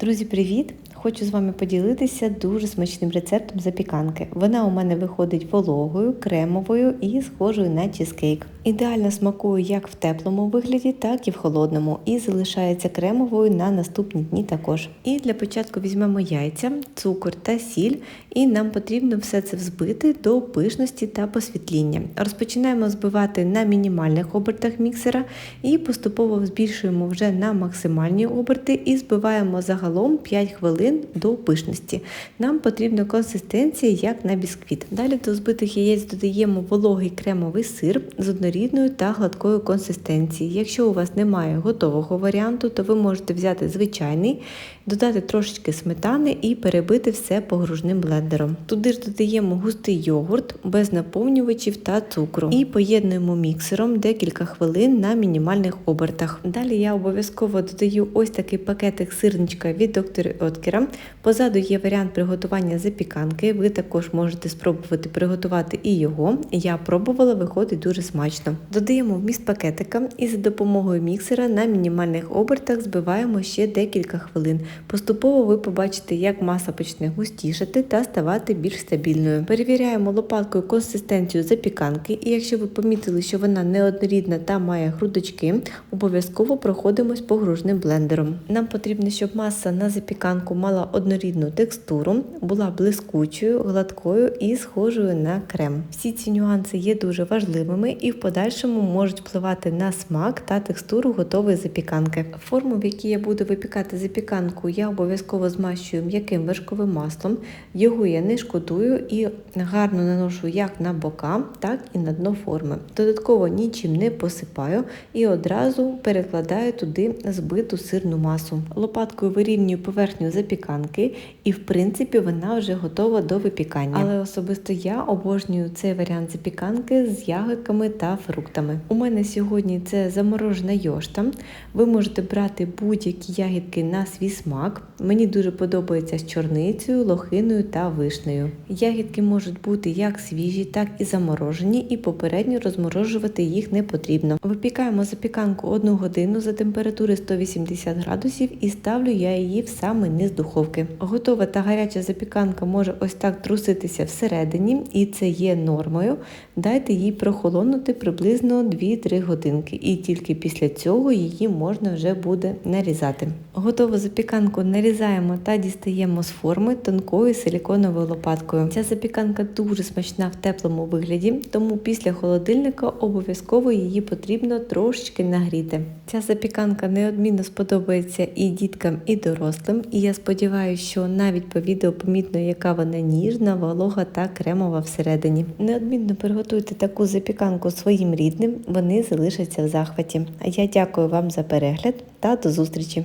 Друзі, привіт! Хочу з вами поділитися дуже смачним рецептом запіканки. Вона у мене виходить вологою, кремовою і схожою на чизкейк. Ідеально смакує як в теплому вигляді, так і в холодному, і залишається кремовою на наступні дні також. І для початку візьмемо яйця, цукор та сіль, і нам потрібно все це взбити до пишності та посвітління. Розпочинаємо збивати на мінімальних обертах міксера і поступово збільшуємо вже на максимальні оберти і збиваємо загалом 5 хвилин до пишності. Нам потрібна консистенція як на бісквіт. Далі до збитих яєць додаємо вологий кремовий сир з однорідною та гладкою консистенцією. Якщо у вас немає готового варіанту, то ви можете взяти звичайний, додати трошечки сметани і перебити все погружним блендером. Туди ж додаємо густий йогурт без наповнювачів та цукру і поєднуємо міксером декілька хвилин на мінімальних обертах. Далі я обов'язково додаю ось такий пакетик сирничка від доктора Откера. Позаду є варіант приготування запіканки. Ви також можете спробувати приготувати і його. Я пробувала, виходить дуже смачно. Додаємо вміст пакетика і за допомогою міксера на мінімальних обертах збиваємо ще декілька хвилин. Поступово ви побачите, як маса почне густішати та ставати більш стабільною. Перевіряємо лопаткою консистенцію запіканки, і якщо ви помітили, що вона неоднорідна та має грудочки, обов'язково проходимось погружним блендером. Нам потрібно, щоб маса на запіканку мала однорідну текстуру, була блискучою, гладкою і схожою на крем. Всі ці нюанси є дуже важливими і в подальшому можуть впливати на смак та текстуру готової запіканки. Форму, в якій я буду випікати запіканку, я обов'язково змащую м'яким вершковим маслом. Його я не шкодую і гарно наношу як на бока, так і на дно форми. Додатково нічим не посипаю і одразу перекладаю туди збиту сирну масу. Лопаткою вирівнюю поверхню запіканки, і в принципі вона вже готова до випікання. Але особисто я обожнюю цей варіант запіканки з ягодками та фруктами. У мене сьогодні це заморожена йошта. Ви можете брати будь-які ягідки на свій смак. Мені дуже подобається з чорницею, лохиною та вишнею. Ягідки можуть бути як свіжі, так і заморожені, і попередньо розморожувати їх не потрібно. Випікаємо запіканку одну годину за температури 180 градусів і ставлю я її в самий низ духовки. Готова та гаряча запіканка може ось так труситися всередині, і це є нормою. Дайте їй прохолонути приблизно 2-3 годинки, і тільки після цього її можна вже буде нарізати. Готову запіканку нарізаємо та дістаємо з форми тонкою силіконовою лопаткою. Ця запіканка дуже смачна в теплому вигляді, тому після холодильника обов'язково її потрібно трошечки нагріти. Ця запіканка неодмінно сподобається і діткам, і дорослим. І я сподіваюся, що навіть по відео помітно, яка вона ніжна, волога та кремова всередині. Неодмінно приготуйте таку запіканку своїм рідним, вони залишаться в захваті. А я дякую вам за перегляд та до зустрічі!